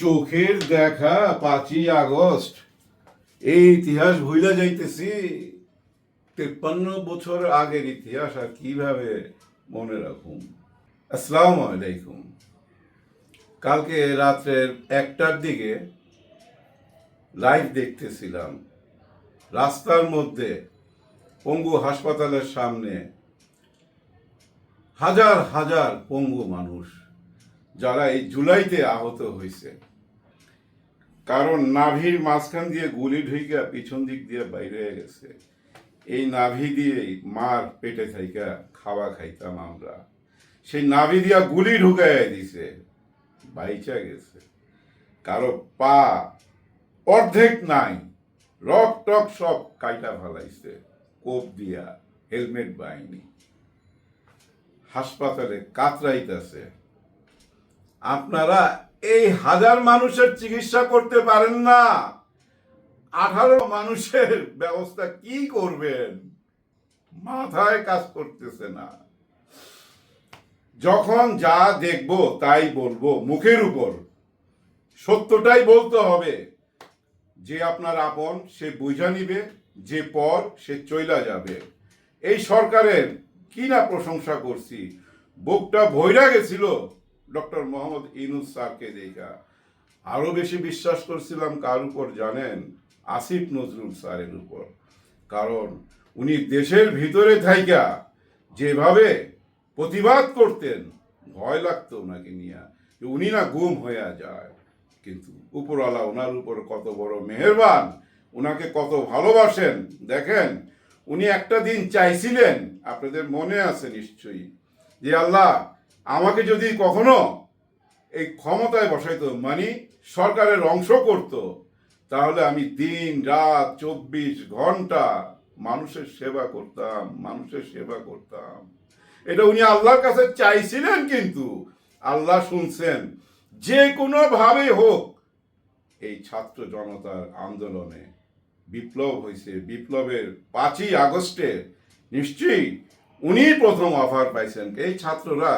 চোখের দেখা পাঁচই আগস্ট। এই ইতিহাস ভুলে যাইতেছি। তেপ্পান্ন বছর আগের ইতিহাস আর কীভাবে মনে রাখুন আসসালামু আলাইকুম। কালকে রাত্রের একটার দিকে লাইভ দেখতেছিলাম। রাস্তার মধ্যে পঙ্গু হাসপাতালের সামনে হাজার হাজার পঙ্গু মানুষ, যারা এই জুলাইতে আহত হয়েছে কারণ নাভির মাঝখান দিয়ে গুলি ঢুইকা পিছন দিক দিয়ে বাইরে গেছে। এই নাভি দিয়েই মার পেটে থাইকা খাওয়া খাইতাম আমরা। সেই নাভি দিয়া গুলি ঢুকাইয়া দিছে। বাইচা গেছে। কারও পা অর্ধেক নাই। রক টক সব কাইটা ফালাইছে। কোপ দিয়া, হেলমেট বাইনি হাসপাতালে কাতরাইতেছে। আপনারা এই হাজার মানুষের চিকিৎসা করতে পারেন না। আঠারো মানুষের ব্যবস্থা কি করবেন? মাথায় কাজ করতেছে না। যখন যা দেখব তাই বলব, মুখের উপর। সত্যটাই বলতে হবে, যে আপনার আপন, সে বুঝা নিবে, যে পর সে চইলা যাবে। এই সরকারের কি না প্রশংসা করছি? বুকটা ভৈরা গেছিল। ডক্টর মোহাম্মদ ইনুস স্যারকে দেখা। আরও বেশি বিশ্বাস করছিলাম কার উপর জানেন? আসিফ নজরুল স্যারের উপর। কারণ উনি দেশের ভিতরে থাইকা, যেভাবে প্রতিবাদ করতেন, ভয় লাগতো ওনাকে নিয়ে। যে উনি না গুম হয়ে যায়। কিন্তু উপরওয়ালা ওনার উপর কত বড় মেহেরবান ওনাকে কত ভালোবাসেন। দেখেন, উনি একটা দিন চাইছিলেন, আপনাদের মনে আছে নিশ্চয়ই, যে আল্লাহ আমাকে যদি কখনো এই ক্ষমতায় বসাইতো মানে সরকারের অংশ করত, তাহলে আমি দিন, রাত, চব্বিশ ঘণ্টা মানুষের সেবা করতাম, মানুষের সেবা করতাম। এটা উনি আল্লাহর কাছে চাইছিলেন কিন্তু, আল্লাহ শুনছেন, যে কোনো ভাবে হোক, এই ছাত্র জনতার আন্দোলনে বিপ্লব হয়েছে বিপ্লবের পাঁচই আগস্টে নিশ্চয়ই উনি প্রথম অফার পাইছেন। এই ছাত্ররা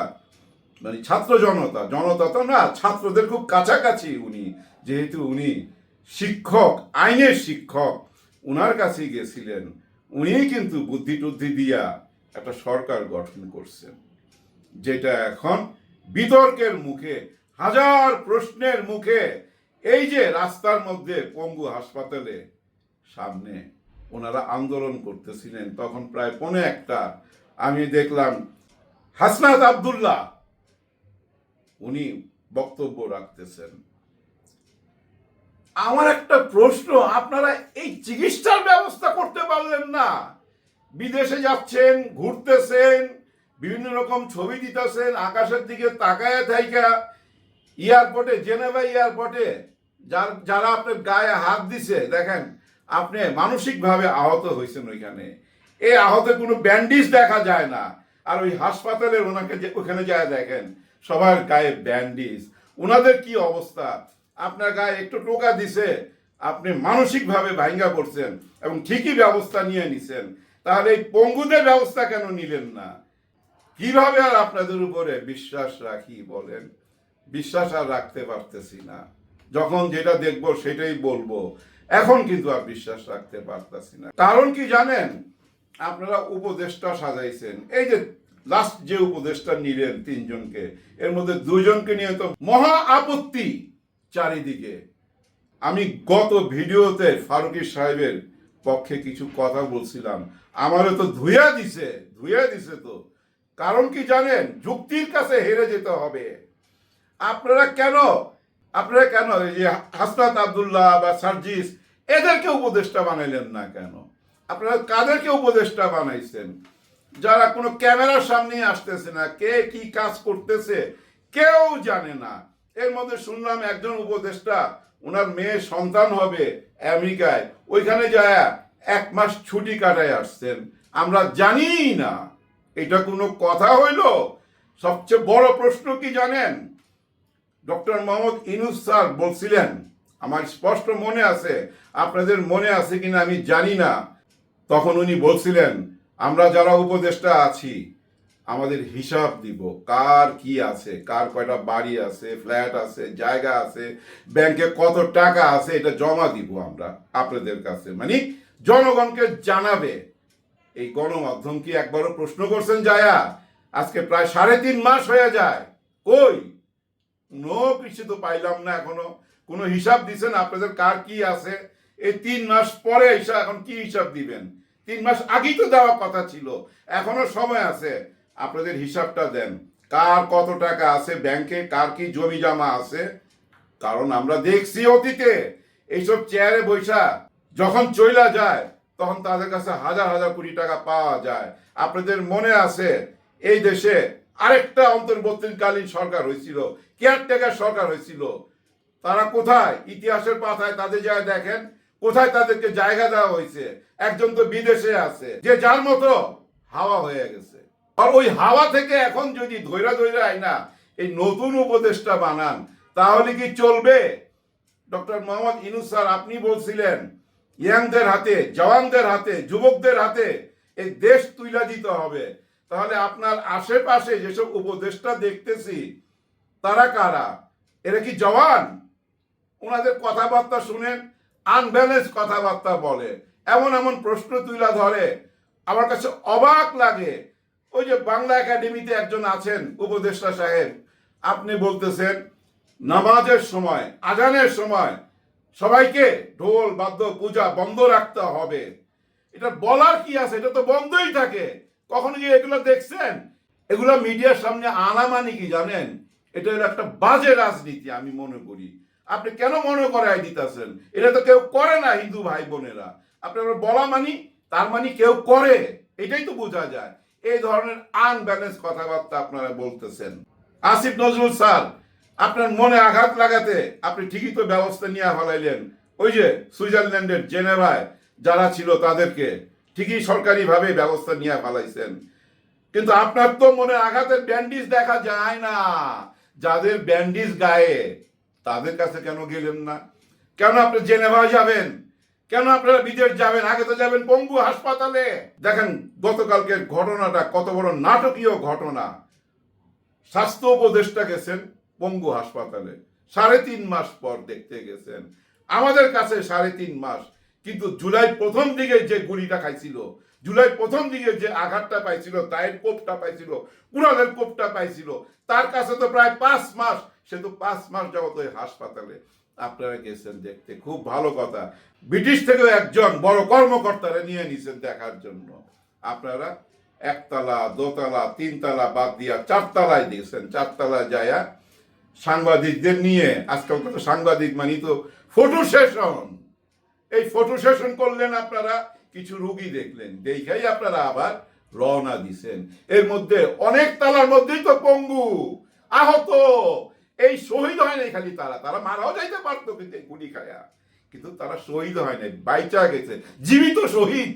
মানে ছাত্র জনতা জনতা তো না ছাত্রদের খুব কাছাকাছি উনি, যেহেতু উনি শিক্ষক, আইনের শিক্ষক, উনার কাছে গেছিলেন উনি কিন্তু বুদ্ধি টুদ্ধি দিয়া একটা সরকার গঠন করছেন, যেটা এখন বিতর্কের মুখে, হাজার প্রশ্নের মুখে, এই যে রাস্তার মধ্যে পঙ্গু হাসপাতালে সামনে ওনারা আন্দোলন করতেছিলেন, তখন প্রায় পৌনে একটা, আমি দেখলাম হাসনাত আবদুল্লাহ উনি বক্তব্য রাখতেছেন। আমার একটা প্রশ্ন, আপনারা এই চিকিৎসার ব্যবস্থা করতে পারলেন না। বিদেশে যাচ্ছেন, ঘুরতেছেন, বিভিন্ন রকম ছবি দিতেছেন, আকাশের দিকে তাকায় থাইকা, এয়ারপোর্টে, জেনেভা এয়ারপোর্টে, যার, যারা আপনার গায়ে হাত দিছে, দেখেন, আপনি মানসিকভাবে আহত হয়েছেন ওইখানে। এই আহতে কোনো ব্যান্ডেজ দেখা যায় না। আর ওই হাসপাতালে ওনাকে ওখানে যায় দেখেন সবার গায়ে ব্যান্ডেজ। ওনাদের কি অবস্থা? আপনার গায়ে একটু টোকা দিছে, আপনি মানসিকভাবে ভাঙ্গা পড়ছেন এবং ঠিকই ব্যবস্থা নিয়ে নিছেন। তাহলে এই পঙ্গুদের ব্যবস্থা কেন নিলেন না? কীভাবে আর আপনাদের উপরে বিশ্বাস রাখি বলেন? বিশ্বাস আর রাখতে পারতেছি না। যখন যেটা দেখব সেটাই বলব। এখন কিন্তু আর বিশ্বাস রাখতে পারতেছি না। কারণ কি জানেন? আপনারা উপদেষ্টা সাজাইছেন। এই যে লাস্ট যে উপদেষ্টা নিলেন তিনজনকে, এর মধ্যে দুজনকে নিয়ে তো মহা আপত্তি চারিদিকে। আমি গত ভিডিওতে ফারুকি সাহেবের পক্ষে কিছু কথা বলছিলাম। আমারও তো ধুইয়া দিছে ধুইয়া দিছে তো। কারণ কি জানেন? যুক্তির কাছে হেরে যেতে হবে। আপনারা কেন আপনারা কেন যে হাসনাত আবদুল্লাহ বা সার্জিস, এদেরকে উপদেষ্টা বানাইলেন না কেন? আপনারা কাদেরকে উপদেষ্টা বানাইছেন? যারা কোনো ক্যামেরার সামনে আসতেছে না, কে কি কাজ করতেছে, কেউ জানে না। এর মধ্যে শুনলাম একজন উপদেষ্টা, ওনার মেয়ে সন্তান হবে আমেরিকায়, ওইখানে যায় এক মাস ছুটি কাটায় আসছেন। আমরা জানি না। এটা কোনো কথা হইল? সবচেয়ে বড় প্রশ্ন কি জানেন? ডক্টর মোহাম্মদ ইনুস স্যার বলছিলেন, আমার স্পষ্ট মনে আছে, আপনাদের মনে আছে কিনা আমি জানি না। তখন উনি বলছিলেন আমরা যারা উপদেষ্টা আছি, আমাদের হিসাব দিব, কার কি আছে, কার কয়টা বাড়ি আছে, ফ্ল্যাট আছে, জায়গা আছে, ব্যাংকে কত টাকা আছে, এটা জমা দিব আমরা আপনাদের কাছে। মানে জনগণকে জানাবে। এই গণমাধ্যম কি একবারও প্রশ্ন করছেন যায়া আজকে প্রায় সাড়ে তিন মাস হয়ে যায়। কই? কোনো কিছু তো পাইলাম না এখনও। কোনো হিসাব দিছেন আপনাদের কার কি আছে? এই তিন মাস পরে এখন কি হিসাব দিবেন? তিন মাস আগেই তো দেওয়ার কথা ছিল। এখনও সময় আছে। আপনাদের হিসাবটা দেন। কার কত টাকা আছে ব্যাংকে? কার কি জমি জমা আছে? কারণ আমরা দেখছি অতীতে এইসব চেয়ারে বৈশা যখন চইলা যায়, তখন তাদের কাছে হাজার হাজার কোটি টাকা পাওয়া যায়। আপনাদের মনে আছে, এই দেশে আরেকটা অন্তর্বর্তীকালীন সরকার হয়েছিল, কেয়ারটেকার সরকার হয়েছিল। তারা কোথায়? ইতিহাসের পাতায় তাদের যায় দেখেন কোথায় তাদেরকে জায়গা দেওয়া হয়েছে? একজন তো বিদেশে আছে। যে যার মতো হাওয়া হয়ে গেছে। আর ওই হাওয়া থেকে এখন যদি ধৈরা ধৈরা না, এই নতুন উপদেশটা বানান, তাহলে কি চলবে? ডক্টর মোহাম্মদ ইনুস স্যার, আপনি বলছিলেন, ইয়াংদের হাতে, জওয়ানদের হাতে, যুবকদের হাতে এই দেশ তুইলা দিতে হবে। তাহলে আপনার আশেপাশে যেসব উপদেশটা দেখতেছি, তারা কারা? এরা কি জওয়ান? ওনাদের কথাবার্তা শুনেন। আনব্যালেন্স কথাবার্তা বলে, এমন এমন প্রশ্ন তুলা ধরে। আমার কাছে অবাক লাগে। ওই যে বাংলা একাডেমিতে একজন আছেন উপদেষ্টা সাহেব, আপনি বলতেছেন, নামাজের সময়, আজানের সময় সবাইকে ঢোল, বাদ্য, পূজা বন্ধ রাখতে হবে। এটা বলার কি আছে? এটা তো বন্ধই থাকে। কখনো কি এগুলো দেখছেন? এগুলো মিডিয়ার সামনে আনা মানে কি জানেন? এটা হলো একটা বাজে রাজনীতি, আমি মনে করি। আপনি কেন মনে করাই দিতেছেন? এটা তো কেউ করে না, হিন্দু ভাই বোনেরা আপনারা বলা মানি, তার মানে কেউ করে। এটাই তো বোঝা যায়। এই ধরনের আনব্যালেন্স কথাবার্তা আপনারা বলতেছেন। আসিফ নজরুল স্যার, আপনার মনে আঘাত লাগাতে আপনি ঠিকই তো ব্যবস্থা নিয়ে ফেলাইলেন। ওই যে সুইজারল্যান্ডের জেনেভায় যারা ছিল তাদেরকে ঠিকই সরকারিভাবে ব্যবস্থা নিয়ে ফেলাইছেন। কিন্তু আপনার তো মনে আঘাতের ব্যান্ডিজ দেখা যায় না। যাদের ব্যান্ডিজ গায়ে তাদের কাছে কেন গেলেন না? কেন আপনি জেনেভা যাবেন? কেন আপনারা বিদেশ যাবেন? আগে তো যাবেন পঙ্গু হাসপাতালে। দেখেন, গতকালকের ঘটনাটা কত বড় নাটকীয় ঘটনা। স্বাস্থ্য উপদেষ্টা গেছেন পঙ্গু হাসপাতালে। সাড়ে তিন মাস পর দেখতে গেছেন। আমাদের কাছে সাড়ে তিন মাস। কিন্তু জুলাই প্রথম দিকে যে গুলিটা খাইছিল, জুলাই প্রথম দিকে যে আঘাতটা পাইছিল তাইয়ের কোপটা পাইছিল, কুড়ালের কোপটা পাইছিল, তার কাছে তো প্রায় পাঁচ মাস সে তো পাঁচ মাস যাবত ওই হাসপাতালে আপনারা গেছেন দেখতে। খুব ভালো কথা। ব্রিটিশ থেকেও একজন বড় কর্মকর্তারা নিয়ে নিছেন দেখার জন্য। আপনারা একতলা, দোতলা, তিনতলা বাদ দিয়া চারতলায় দিয়েছেন চারতলায় যায়া সাংবাদিকদের নিয়ে, আজকাল তো সাংবাদিক মানি তো ফটো সেশন এই ফটো সেশন করলেন আপনারা, কিছু রুগী দেখলেন। দেখেই আপনারা আবার রওনা দিছেন। এর মধ্যে অনেক তালার মধ্যেই তো পঙ্গু, আহত। এই শহীদ হয় নাই খালি তারা। তারা মারাও যাইতে পারতো কিন্তু গুলি খায়া। কিন্তু তারা শহীদ হয় নাই, বাইচা গেছে। জীবিত শহীদ।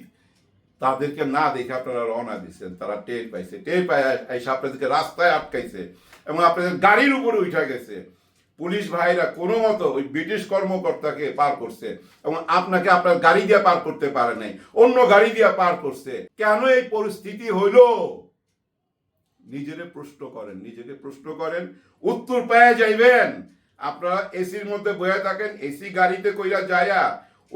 তাদেরকে না দেখে আপনারা রওনা দিচ্ছেন। তারা টের পাইছে। টের পায় এসে আপনাদেরকে রাস্তায় আটকাইছে এবং আপনাদের গাড়ির উপরে উঠা গেছে। পুলিশ ভাইরা কোনো মতো ওই ব্রিটিশ কর্মকর্তাকে পার করছে এবং আপনাকে আপনার গাড়ি দিয়ে পার করতে পারে নাই। অন্য গাড়ি দিয়ে পার করছে। কেন এই পরিস্থিতি হইল? নিজেরে প্রশ্ন করেন, নিজেকে প্রশ্ন করেন, উত্তর পেয়ে যাইবেন। আপনারা এসির মধ্যে বয়ে থাকেন, এসি গাড়িতে কইরা যায়া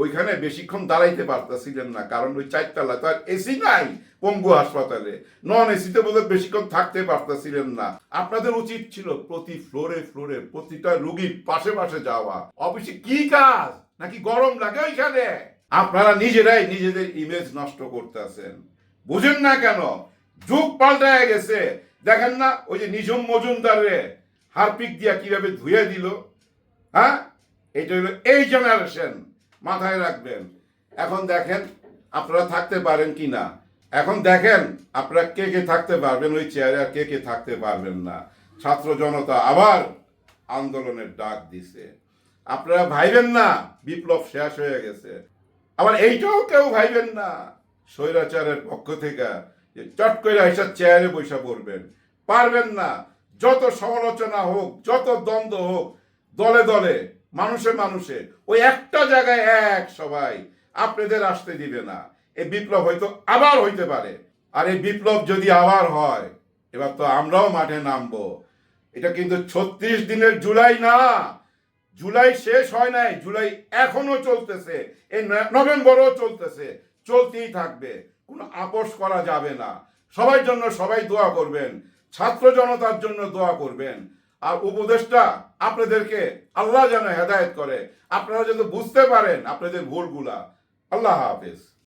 ওইখানে বেশিক্ষণ দাঁড়াইতে পারতেছিলেন না, কারণ ওই চারতলা তো আর এসি নাই পঙ্গু হাসপাতালে। নন এসিতে বোধহয় বেশিক্ষণ থাকতে পারতেছিলেন না। আপনাদের উচিত ছিল প্রতি ফ্লোরে ফ্লোরে প্রতিটা রুগীর পাশে পাশে যাওয়া। অফিসে কি কাজ? নাকি গরম লাগে ওইখানে? আপনারা নিজেরাই নিজেদের ইমেজ নষ্ট করতেছেন। বুঝেন না কেন? যুগ পাল্টায় গেছে। দেখেন না, ওই যে নিজম মজুমদারে হারপিক দিয়া কীভাবে ধুয়ে দিল হ্যাঁ? এটা হলো এই জেনারেশন মাথায় রাখবেন। এখন দেখেন, আপনারা থাকতে পারেন কি না? এখন দেখেন, আপনারা কে কে থাকতে পারবেন ওই চেয়ারে আর কে কে থাকতে পারবেন না। ছাত্র জনতা আবার আন্দোলনের ডাক দিছে। আপনারা ভাইবেন না, বিপ্লব শেষ হয়ে গেছে। আবার এইটাও কেউ ভাইবেন না। স্বৈরাচারের পক্ষ থেকে যে চট করে এসে চেয়ারে বৈশা পড়বেন। পারবেন না। যত সমালোচনা হোক, যত দ্বন্দ্ব হোক, দলে দলে, মানুষে মানুষে, ওই একটা জায়গায় এক সবাই আপনাদের আসতে দিবে না। এই বিপ্লব হয়তো আবার হইতে পারে। আর এই বিপ্লব যদি আবার হয়, এবার তো আমরাও মাঠে নামবো। এটা কিন্তু ছত্রিশ দিনের জুলাই না। জুলাই শেষ হয় নাই। জুলাই এখনও চলতেছে। এই নভেম্বরও চলতেছে। চলতেই থাকবে। কোনো আপোষ করা যাবে না। সবাই জন্য সবাই দোয়া করবেন। ছাত্র জনতার জন্য দোয়া করবেন। আর উপদেশটা আপনাদেরকে আল্লাহ যেন হেদায়ত করে। আপনারা যেন বুঝতে পারেন আপনাদের ভুলগুলা। আল্লাহ হাফেজ।